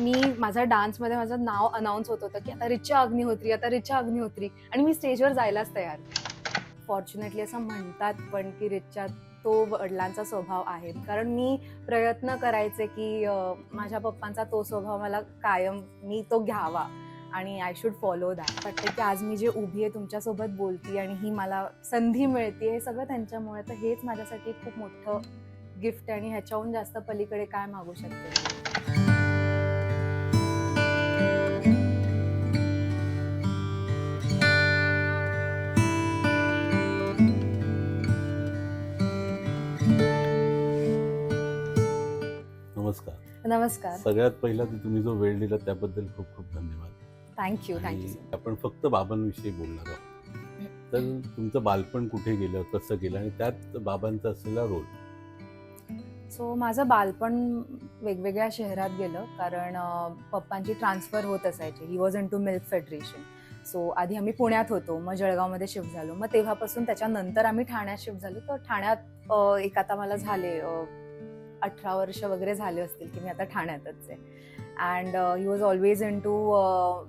मी माझा डान्समध्ये माझं नाव अनाऊन्स होत होतं की आता रिचा अग्निहोत्री आता रिचा अग्निहोत्री आणि मी स्टेजवर जायलाच तयार. फॉर्च्युनेटली असं म्हणतात पण की रिचा तो वडिलांचा स्वभाव आहे. कारण मी प्रयत्न करायचे की माझ्या पप्पांचा तो स्वभाव मला कायम मी तो घ्यावा. आणि आय शुड फॉलो दॅट वाटतं की आज मी जे उभी आहे तुमच्यासोबत बोलती आणि ही मला संधी मिळते हे सगळं त्यांच्यामुळे तर हेच माझ्यासाठी खूप मोठं गिफ्ट आणि ह्याच्याहून जास्त पलीकडे काय मागू शकते? नमस्कार. सगळ्यात पहिला तुम्ही जो वेळ दिला त्याबद्दल खूप खूप धन्यवाद. थँक्यू थँक्यू आपण फक्त बाबांविषयी बोलणार आहोत. तर तुमचं बालपण कुठे गेलं कसं गेलं आणि त्यात बाबांचा असलेला रोल? सो माझं बालपण वेगवेगळ्या शहरात गेलं कारण पप्पांची ट्रान्सफर होत असायची. He was in to milk federation so आधी आम्ही पुण्यात होतो मग जळगावमध्ये शिफ्ट झालो. मग तेव्हापासून त्याच्यानंतर आम्ही ठाण्यात शिफ्ट झालो. तर ठाण्यात एक आता मला झाले अठरा वर्ष वगैरे झाले असतील की मी आता ठाण्यातच आहे. And he was always in to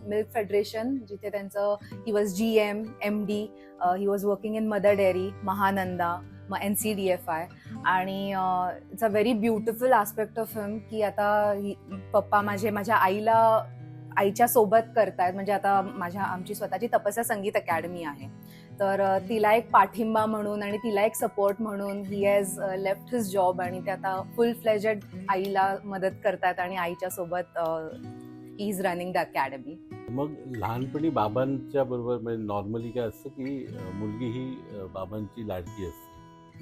milk federation जिथे त्यांचं he was G M M D he was working in Mother Dairy Mahananda मग N C D F I आणि it's a very beautiful aspect of him की आता ही- पप्पा माझे माझ्या आईला आईच्या सोबत करतायत. म्हणजे आता माझ्या आमची स्वतःची तपस्या संगीत अकॅडमी आहे. तर तिला एक पाठिंबा म्हणून आणि तिला एक सपोर्ट म्हणून he has left his job आणि ते आता फुल फ्लेजेड आईला मदत करतात आणि आईच्या सोबत इज रनिंग द अकॅडमी मग लहानपणी बाबांच्या बरोबर म्हणजे नॉर्मली काय असतं की मुलगी ही बाबांची लाडकी असते.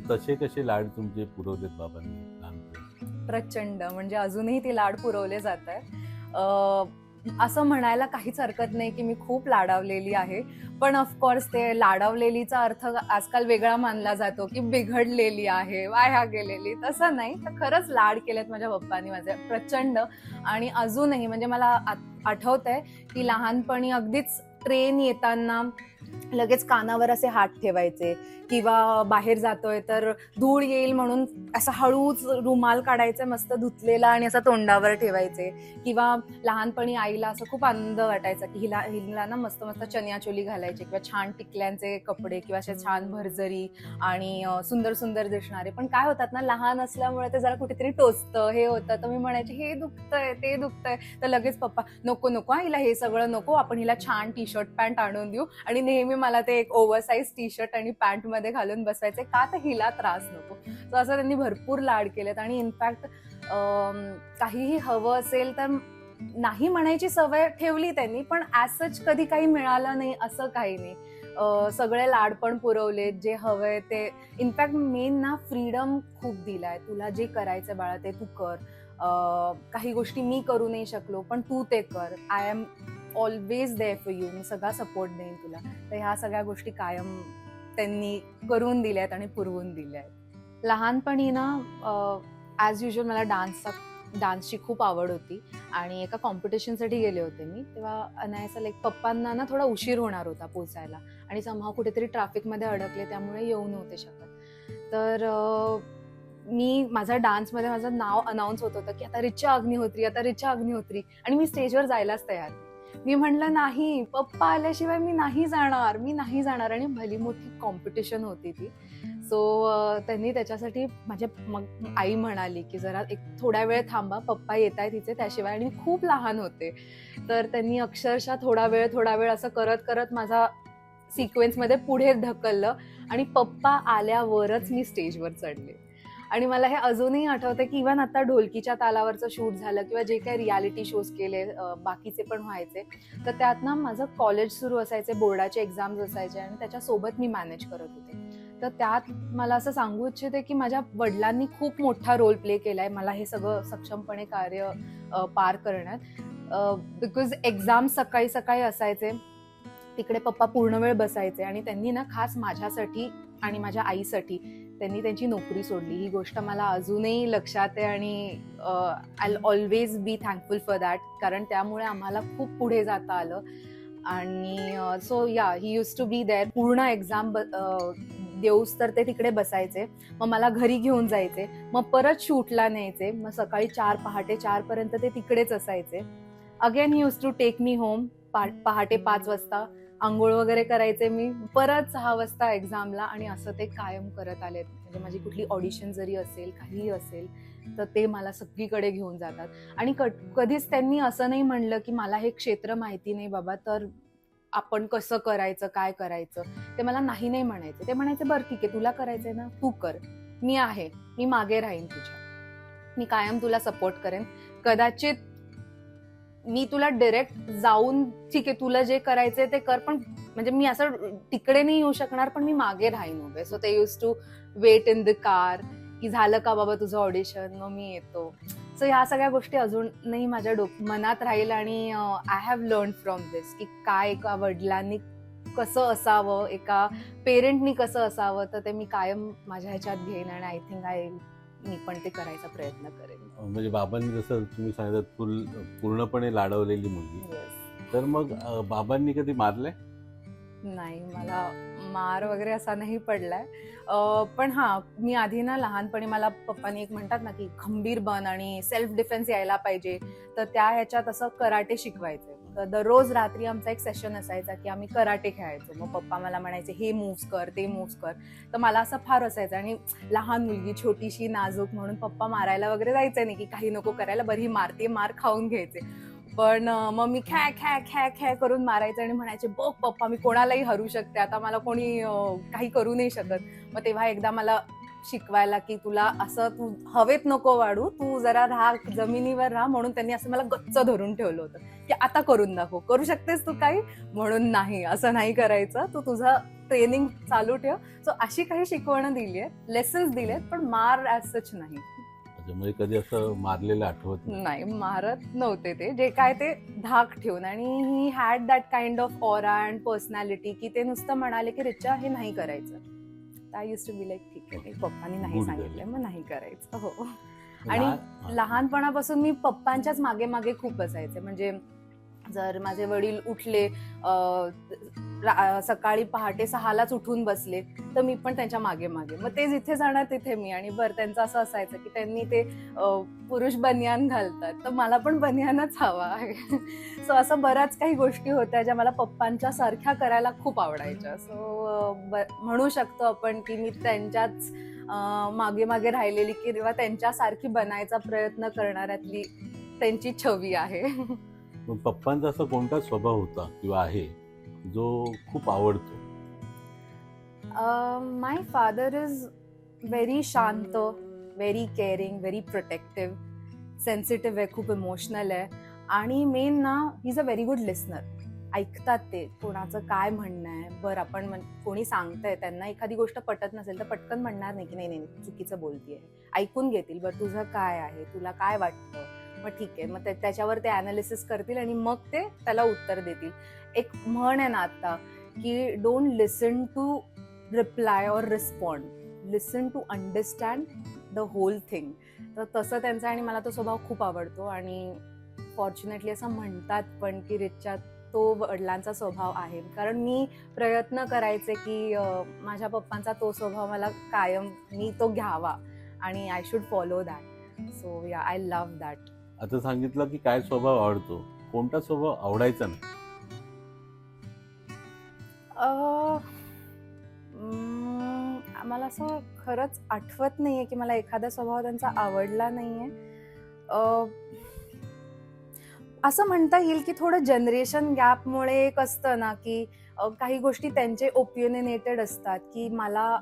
तसे कसे लाड तुमचे पुरवलेत बाबांनी लहानपणी? प्रचंड. म्हणजे अजूनही ती लाड पुरवले जात आहे असं म्हणायला काहीच हरकत नाही की मी खूप लाडावलेली आहे. पण ऑफकोर्स ते लाडावलेलीचा अर्थ आजकाल वेगळा मानला जातो की बिघडलेली आहे वाया गेलेली. तसं नाही तर खरंच लाड केलेत माझ्या पप्पांनी माझे प्रचंड. आणि अजूनही म्हणजे मला आठवत आहे की लहानपणी अगदीच ट्रेन येताना लगेच कानावर असे हात ठेवायचे किंवा बाहेर जातोय तर धूळ येईल म्हणून असा हळूच रुमाल काढायचा मस्त धुतलेला आणि असा तोंडावर ठेवायचे. किंवा लहानपणी आईला असं खूप आनंद वाटायचा की हिला हिला ना मस्त मस्त चनियाचोली घालायचे किंवा छान टिकल्यांचे कपडे किंवा असे छान भरजरी आणि सुंदर सुंदर दिसणारे. पण काय होतात ना लहान असल्यामुळे ते जरा कुठेतरी टोचतं हे होतं. तर मी म्हणायचे हे दुखतंय ते दुखतंय. तर लगेच पप्पा नको नको हिला हे सगळं नको आपण हिला छान टी शर्ट पॅन्ट आणून देऊ. आणि नेहमी मला ते एक ओव्हरसाईज टी शर्ट आणि पॅन्टमध्ये घालून बसवायचे का तर हिला त्रास नको. सो असं त्यांनी भरपूर लाड केलेत आणि इनफॅक्ट काहीही हवं असेल तर नाही म्हणायची सवय ठेवली त्यांनी पण ॲज सच कधी काही मिळालं नाही असं काही नाही. सगळे लाड पण पुरवलेत जे हवंय ते. इनफॅक्ट मेन ना फ्रीडम खूप दिलाय. तुला जे करायचं बाळा ते तू कर. काही गोष्टी मी करू नाही शकलो पण तू ते कर. I am always there for you मी सगळा सपोर्ट देईन तुला. तर ह्या सगळ्या गोष्टी कायम त्यांनी करून दिल्या आहेत आणि पुरवून दिल्या आहेत लहानपणी ना ॲज युजल मला डान्सचा डान्सची खूप आवड होती. आणि एका कॉम्पिटिशनसाठी गेले होते मी. तेव्हा अनायसा लाईक पप्पांना ना थोडा उशीर होणार होता पोचायला. आणि समहा कुठेतरी ट्रॅफिकमध्ये अडकले त्यामुळे येऊ नव्हते शकत. तर मी माझा डान्समध्ये माझं नाव अनाऊन्स होत होतं की आता रिचा अग्निहोत्री आता रिचा अग्निहोत्री. आणि मी स्टेजवर जायलाच तयार मी म्हणलं नाही पप्पा आल्याशिवाय मी नाही जाणार मी नाही जाणार. आणि भली मोठी कॉम्पिटिशन होती ती. सो त्यांनी त्याच्यासाठी माझ्या मग आई म्हणाली की जरा एक थोड्या वेळ थांबा पप्पा येत आहे तिचे त्याशिवाय. आणि खूप लहान होते. तर त्यांनी अक्षरशः थोडा वेळ थोडा वेळ असं करत करत माझा सिक्वेन्समध्ये पुढे ढकललं आणि पप्पा आल्यावरच मी स्टेजवर चढले. आणि मला हे अजूनही आठवतं की इव्हन आता ढोलकीच्या तालावरचं शूट झालं किंवा जे काही रियालिटी शोज केले बाकीचे पण व्हायचे तर त्यात ना माझं कॉलेज सुरू असायचे बोर्डाचे एक्झाम्स असायचे आणि त्याच्यासोबत मी मॅनेज करत होते. तर त्यात मला असं सांगू इच्छिते की माझ्या वडिलांनी खूप मोठा रोल प्ले केला आहे मला हे सगळं सक्षमपणे कार्य पार करण्यात. बिकॉज एक्झाम सकाळी सकाळी असायचे तिकडे पप्पा पूर्ण वेळ बसायचे आणि त्यांनी ना खास माझ्यासाठी आणि माझ्या आईसाठी त्यांनी त्यांची नोकरी सोडली. ही गोष्ट मला अजूनही लक्षात आहे आणि I always be thankful for that कारण त्यामुळे आम्हाला खूप पुढे जाता आलं. आणि so yeah he use to be there पूर्ण एक्झाम देऊस तर ते तिकडे बसायचे. मग मला घरी घेऊन जायचे. मग परत शूटला न्यायचे. मग सकाळी चार पहाटे चार पर्यंत ते तिकडेच असायचे. Again he use to take me home पहाटे पाच वाजता. आंघोळ वगैरे करायचे मी परत सहा वाजता एक्झामला आणि असं ते कायम करत आलेत. म्हणजे माझी कुठली ऑडिशन जरी असेल काहीही असेल तर ते मला सगळीकडे घेऊन जातात. आणि कधीच त्यांनी असं नाही म्हणलं की मला हे क्षेत्र माहिती नाही बाबा तर आपण कसं करायचं काय करायचं? ते मला नाही नाही म्हणायचे. ते म्हणायचे बरं ठीक आहे तुला करायचंय ना? तू कर. मी आहे. मी मागे राहीन तुझ्या. मी कायम तुला सपोर्ट करेन. कदाचित मी तुला डिरेक्ट जाऊन ठीक आहे तुला जे करायचंय ते कर पण म्हणजे मी असं तिकडे नाही येऊ शकणार पण मी मागे राहीन उभे. सो ते use to wait in the car की झालं का बाबा तुझं ऑडिशन मग मी येतो. सो ह्या सगळ्या गोष्टी अजूनही माझ्या डोक मनात राहील आणि I have learn from this की काय एका वडिलांनी कसं असावं एका पेरेंटनी कसं असावं तर ते मी कायम माझ्या ह्याच्यात घेईन. आणि आय थिंक आय मी पण ते करायचा प्रयत्न करेन. म्हणजे बाबांनी जसं तुम्ही सांगितलं फुल पूर्णपणे लाडवलेली मुलगी. तर मग बाबांनी कधी मारलंय? नाही मला मार वगैरे असा नाही पडलाय. पण हा मी आधी ना लहानपणी मला पप्पानी एक म्हणतात ना की खंबीर बन आणि सेल्फ डिफेन्स यायला पाहिजे. तर त्या ह्याच्यात असं कराटे शिकवायचे. तर दररोज रात्री आमचा एक सेशन असायचा की आम्ही कराटे खेळायचो. मग पप्पा मला म्हणायचे हे मूव्स कर ते मूव्स कर. तर मला असं फार असायचं आणि लहान मुलगी छोटीशी नाजूक म्हणून पप्पा मारायला वगैरे जायचं नाही की काही नको करायला बरी मारते मार खाऊन घ्यायचे. पण मग मी खॅ खॅ खॅ खॅ करून मारायचं आणि म्हणायचे बघ पप्पा मी कोणालाही हरू शकते. आता मला कोणी काही करू नाही शकत. मग तेव्हा एकदा मला शिकवायला की तुला असं तू हवेत नको वाढू तू जरा राहा जमिनीवर राहा म्हणून त्यांनी असं मला गच्च धरून ठेवलं होतं की आता करून दाखव. करू शकतेस तू काही? म्हणून नाही असं नाही करायचं. तू तुझं ट्रेनिंग चालू ठेव. सो अशी काही शिकवणं दिली आहे लेसन्स दिलेत पण मार ॲज सच नाही. म्हणजे कधी असं मारलेलं आठवत नाही. मारत नव्हते ते. जे काय ते धाक ठेवून. आणि he had that kind of aura and personality की ते नुसतं म्हणाले की रिचा हे नाही करायचं. I use to be like ठीक आहे पप्पानी नाही Good सांगितलं girl. मग नाही करायचं हो आणि लहान-. लहानपणापासून मी पप्पांच्याच मागे मागे खूप असायचे म्हणजे जर माझे वडील उठले सकाळी पहाटे सहालाच उठून बसले तर मी पण त्यांच्या मागे मागे. मग ते जिथे जाणार तिथे मी. आणि बरं त्यांचं असं असायचं की त्यांनी ते पुरुष बनियान घालतात. तर मला पण बनियानच हवा आहे. सो असं बऱ्याच काही गोष्टी होत्या ज्या मला पप्पांच्या सारख्या करायला खूप आवडायच्या. सो म्हणू शकतो आपण की मी त्यांच्याच मागे मागे राहिलेली की तेव्हा त्यांच्यासारखी बनायचा प्रयत्न करणाऱ्यातली त्यांची छवी आहे. पप्पांचा असा कोणता स्वभाव होता किंवा आहे? जो खूप आवडतो? माय फादर इज व्हेरी शांत very caring very protective sensitive आहे खूप इमोशनल आहे. आणि मेन ना is a very good listener ऐकतात ते कोणाचं काय म्हणणं आहे? बरं आपण कोणी सांगतंय त्यांना एखादी गोष्ट पटत नसेल तर पटकन म्हणणार नाही की नाही नाही नाही, चुकीचं बोलतीये. ऐकून घेतील बरं तुझं काय आहे? तुला काय वाटतं? मग ठीक आहे मग त्याच्यावर ते अनालिसिस करतील आणि मग ते त्याला उत्तर देतील. एक म्हण आहे ना आता की don't listen to reply or respond listen to understand the whole thing तर तसं त्यांचा आणि मला तो स्वभाव खूप आवडतो आणि फॉर्च्युनेटली असं म्हणतात पण की रिच्चा तो वडिलांचा स्वभाव आहे. कारण मी प्रयत्न करायचे की माझ्या पप्पांचा तो स्वभाव मला कायम मी तो घ्यावा आणि I should follow that so yeah I love that आता सांगितलं की काय स्वभाव आवडतो? कोणता स्वभाव आवडायचा नाही? मला असं खरंच आठवत नाहीये की मला एखादा स्वभाव त्यांचा आवडला नाहीये. असं म्हणता येईल की थोडं जनरेशन गॅपमुळे एक असतं ना की काही गोष्टी त्यांचे ओपिनिनेटेड असतात की मला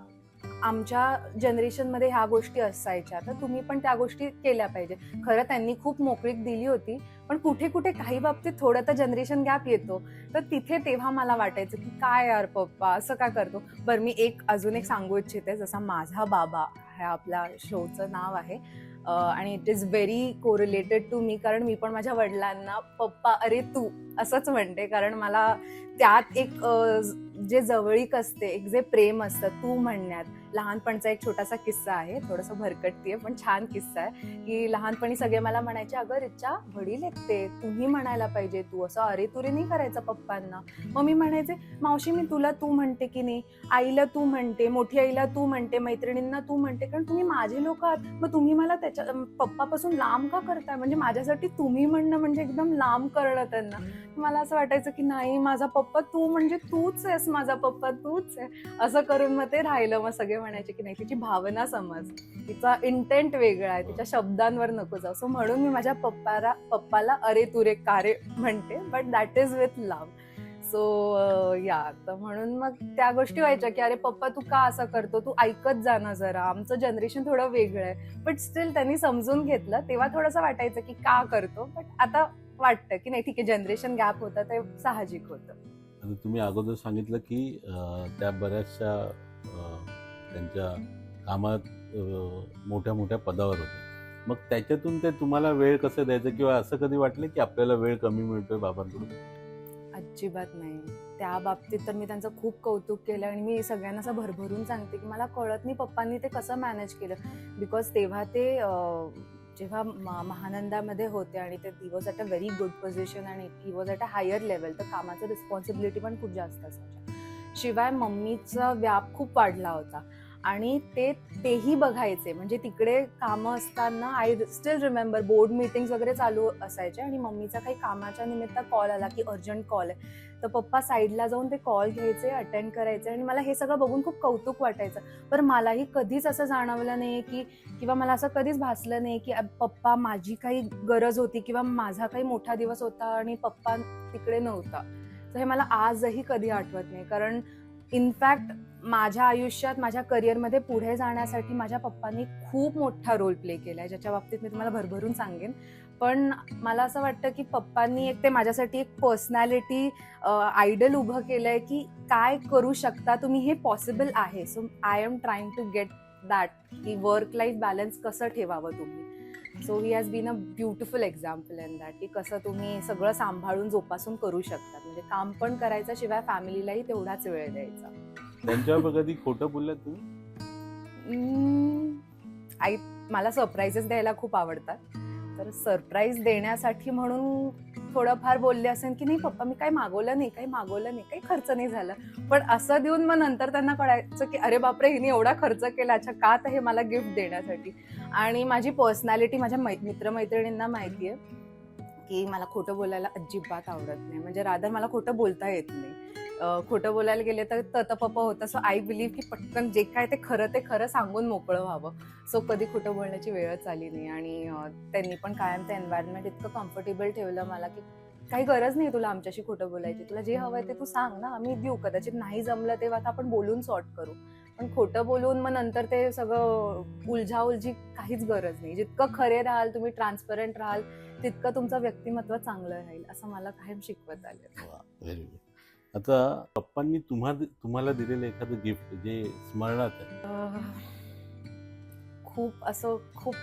आमच्या जनरेशनमध्ये ह्या गोष्टी असायच्या. तर तुम्ही पण त्या गोष्टी केल्या पाहिजे. खरं त्यांनी खूप मोकळीक दिली होती पण कुठे कुठे काही बाबतीत थोडं तर जनरेशन गॅप येतो. तर तिथे तेव्हा मला वाटायचं की काय यार पप्पा असं काय करतो? बरं मी एक अजून एक सांगू इच्छिते जसा माझा बाबा ह्या आपल्या शोचं नाव आहे. आणि it is very correlated to me कारण मी पण माझ्या वडिलांना पप्पा अरे तू असंच म्हणते. कारण मला त्यात एक जे जवळीक असते एक जे प्रेम असतं तू म्हणण्यात लहानपणचा एक छोटासा किस्सा आहे थोडंसं भरकटतीये पण छान किस्सा आहे की लहानपणी सगळे मला म्हणायचे अगं रिचा वडील येते तुम्ही म्हणायला पाहिजे तू असं अरे तुरे नाही करायचं पप्पांना? मग मी म्हणायचे मावशी मी तुला तू म्हणते की नाही? आईला तू म्हणते मोठी आईला तू म्हणते मैत्रिणींना तू म्हणते कारण तुम्ही माझे लोक आहात. मग तुम्ही मला त्याच्या पप्पापासून लांब का करताय? म्हणजे माझ्यासाठी तुम्ही म्हणणं म्हणजे एकदम लांब करणं त्यांना. मला असं वाटायचं की नाही माझा पप्पा तू म्हणजे तूच आहेस माझा पप्पा तूच आहे. असं करून मग ते राहिलं. मग सगळे म्हणायचे की नाही तिची भावना समज. तिचा इंटेंट वेगळा आहे. तिच्या शब्दांवर नको जाऊ. सो म्हणून मी माझ्या पप्पाला पप्पाला अरे तुरे कारे म्हणते. But that is with love so yeah. तर म्हणून मग त्या गोष्टी व्हायच्या की अरे पप्पा तू का असं करतो? तू ऐकत जा ना जरा. आमचं जनरेशन थोडं वेगळं आहे. बट स्टील त्यांनी समजून घेतलं. तेव्हा थोडंसं वाटायचं की का करतो? बट आता वाटतं की नाही ठीक आहे जनरेशन गॅप होता ते साहजिक होतं. आणि तुम्ही अगोदर सांगितलं की त्या बऱ्याचशा त्यांच्या कामात मोठ्या मोठ्या पदावर होत्या. मग त्याच्यातून ते तुम्हाला वेळ कसं द्यायचं किंवा असं कधी वाटलं की आपल्याला वेळ कमी मिळतोय बाबांकडून? अजिबात नाही. त्या बाबतीत तर मी त्यांचं खूप कौतुक केलं आणि मी सगळ्यांना असं भरभरून सांगते की मला कळत नाही पप्पांनी ते कसं मॅनेज केलं. बिकॉज तेव्हा ते अं, जेव्हा महानंदामध्ये होते आणि ते he was at a very good position आणि he was at a higher level तर कामाचं रिस्पॉन्सिबिलिटी पण खूप जास्त असायच्या. शिवाय मम्मीचा व्याप खूप वाढला होता. आणि ते तेही बघायचे. म्हणजे तिकडे कामं असताना I still remember board meetings वगैरे चालू असायचे आणि मम्मीचा काही कामाच्या निमित्त कॉल आला की अर्जंट कॉल आहे. तर पप्पा साईडला जाऊन ते कॉल घ्यायचे अटेंड करायचे आणि मला हे सगळं बघून खूप कौतुक वाटायचं. पण मलाही कधीच असं जाणवलं नाही की किंवा मला असं कधीच भासलं नाही की पप्पा माझी काही गरज होती किंवा माझा काही मोठा दिवस होता आणि पप्पा तिकडे नव्हता. तर हे मला आजही कधी आठवत नाही. कारण इनफॅक्ट माझ्या आयुष्यात माझ्या करिअरमध्ये पुढे जाण्यासाठी माझ्या पप्पांनी खूप मोठा रोल प्ले केला आहे ज्याच्या बाबतीत मी तुम्हाला भरभरून सांगेन. पण मला असं वाटतं की पप्पांनी एक ते माझ्यासाठी एक पर्सनॅलिटी आयडल उभं केलंय की काय करू शकता तुम्ही हे पॉसिबल आहे. So I am trying to get that की वर्क लाईफ बॅलन्स कसं ठेवावं तुम्ही. So he has been a beautiful example in that की कसं तुम्ही सगळं सांभाळून जोपासून करू शकता. म्हणजे काम पण करायचं शिवाय फॅमिलीलाही तेवढाच वेळ द्यायचा. त्यांच्यावर कधी खोटं बोललात तुम्ही? आई मला सरप्राईजेस द्यायला खूप आवडतात. तर सरप्राईज देण्यासाठी म्हणून थोडंफार बोलले असेल की नाही पप्पा मी काही मागवलं नाही काही मागवलं नाही काही खर्च नाही झाला. पण असं देऊन मग नंतर त्यांना कळायचं की अरे बापरे हिने एवढा खर्च केला अच्छा का तर हे मला गिफ्ट देण्यासाठी? आणि माझी पर्सनॅलिटी माझ्या मै मित्रमैत्रिणींना माहिती आहे की मला खोटं बोलायला अजिबात आवडत नाही. म्हणजे रादर मला खोटं बोलता येत नाही. खोटं बोलायला गेले तर ततपप होतं. सो आय बिलीव्ह की पटकन जे काय ते खरं ते खरं सांगून मोकळं व्हावं. सो कधी खोटं बोलण्याची वेळच आली नाही. आणि त्यांनी पण कायम ते एन्व्हायरमेंट इतकं कम्फर्टेबल ठेवलं मला की काही गरज नाही तुला आमच्याशी खोटं बोलायची. तुला जे हवंय ते तू सांग ना. आम्ही देऊ. कदाचित नाही जमलं तेव्हा आता आपण बोलून सॉर्ट करू. पण खोटं बोलून मग नंतर ते सगळं उलझा उलझी काहीच गरज नाही. जितकं खरे राहाल तुम्ही ट्रान्सपरंट राहाल तितकं तुमचं व्यक्तिमत्व चांगलं राहील असं मला कायम शिकवत आलं व्हेरी गुड आता पप्पांनी तुम्हा तुम्हाला दिलेलं एखादं गिफ्ट जे स्मरणात आहे. खूप असं खूप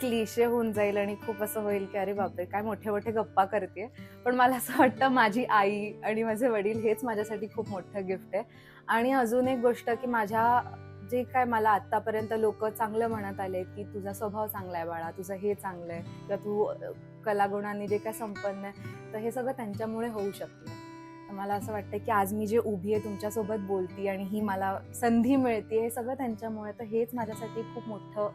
क्लिशे होऊन जाईल आणि खूप असं होईल की अरे बापरे काय मोठे मोठे गप्पा करते. पण मला असं वाटतं माझी आई आणि माझे वडील हेच माझ्यासाठी खूप मोठं गिफ्ट आहे. आणि अजून एक गोष्ट की माझ्या जे काय मला आतापर्यंत लोक चांगलं म्हणत आले की तुझा स्वभाव चांगला आहे बाळा तुझं हे चांगलं आहे किंवा तू कलागुणांनी जे काय संपन्न आहे तर हे सगळं त्यांच्यामुळे होऊ शकतं. मला असं वाटतं की आज मी जे उभी आहे तुमच्यासोबत बोलती आणि ही मला संधी मिळते हे सगळं त्यांच्यामुळे तर हेच माझ्यासाठी खूप मोठं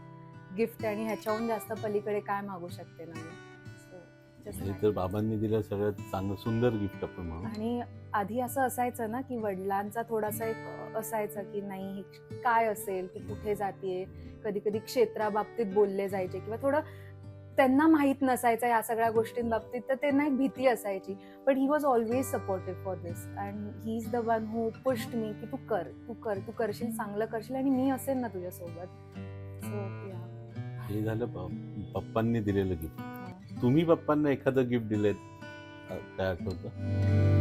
गिफ्ट आहे आणि ह्याच्याहून जास्त पलीकडे काय मागू शकते ना मी. तर बाबांनी दिलं सगळ्यात चांगलं सुंदर गिफ्ट आपण म्हणू. आणि आधी असं असायचं ना की वडिलांचा थोडासा एक असायचं की नाही काय असेल? तू कुठे जाते कधी कधी क्षेत्राबाबतीत बोलले जायचे किंवा थोडं त्यांना माहीत नसायचं या सगळ्या गोष्टींबाबतीत तर त्यांना एक भीती असायची. पण he was always supportive for this and he is the one who pushed me की तू कर तू कर तू करशील चांगलं करशील आणि मी असेल ना तुझ्यासोबत. सो या हे झालं पप्पांनी दिलेलं गिफ्ट तुम्ही पप्पांना एखादं गिफ्ट दिलेत अ, काय आठवतं?